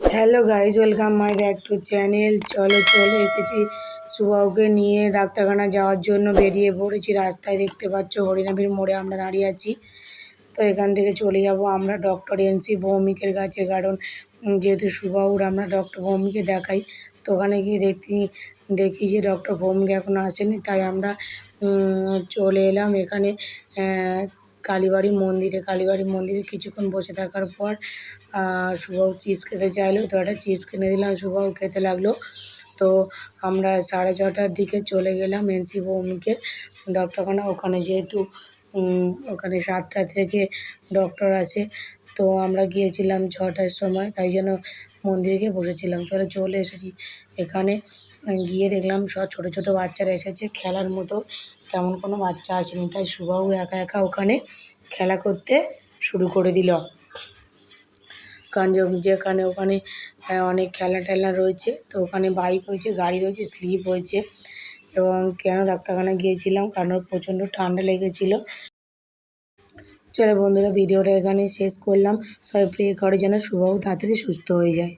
Hello guys welcome my back to channel চলো, চলে এসেছি সুবাউকে নিয়ে ডাক্তারখানা যাওয়ার জন্য। বেরিয়ে পড়েছি রাস্তায়, দেখতে পাচ্ছ হরিনাবির মোড়ে আমরা দাঁড়িয়ে আছি। তো এখান থেকে চলে যাব আমরা ডক্টর এনসি ভৌমিকের কাছে, কারণ যেহেতু সুবাউর আমরা ডক্টর ভৌমিকে দেখাই, তো ওখানে গিয়ে দেখি দেখি যে ডক্টর ভৌমিক এখনও আসেনি। তাই আমরা চলে এলাম এখানে কালীবাড়ি মন্দিরে কালীবাড়ি মন্দিরে কিছুক্ষণ বসে থাকার পর শুভও চিপস খেতে চাইলো। তো একটা চিপস কিনে দিলাম শুভও খেতে লাগল। তো আমরা সাড়ে ছটার দিকে চলে গেলাম এনসি ভৌমিকে ডক্টরখানা ওখানে যেহেতু ওখানে সাতটা থেকে ডক্টর আসে, তো আমরা গিয়েছিলাম ছটার সময়। তাই জন্য মন্দিরে গিয়ে বসেছিলাম। চলে চলে এসেছি এখানে। গিয়ে দেখলাম সব ছোটো ছোটো বাচ্চারা এসেছে, খেলার মতো। তেমন কোনো বাচ্চা আসেনি, তাই সুবাহু একা একা ওখানে খেলা করতে শুরু করে দিল। কারণ যেখানে ওখানে অনেক খেলা টেলা রয়েছে, তো ওখানে বাইক হয়েছে গাড়ি রয়েছে, স্লিপ হয়েছে এবং কেন ডাক্তারখানা গিয়েছিলাম, কারণ প্রচণ্ড ঠান্ডা লেগেছিল। চলো বন্ধুরা, ভিডিওটা এখানে শেষ করলাম। সবাই প্রে করে যেন সুবাহু তাড়াতাড়ি সুস্থ হয়ে যায়।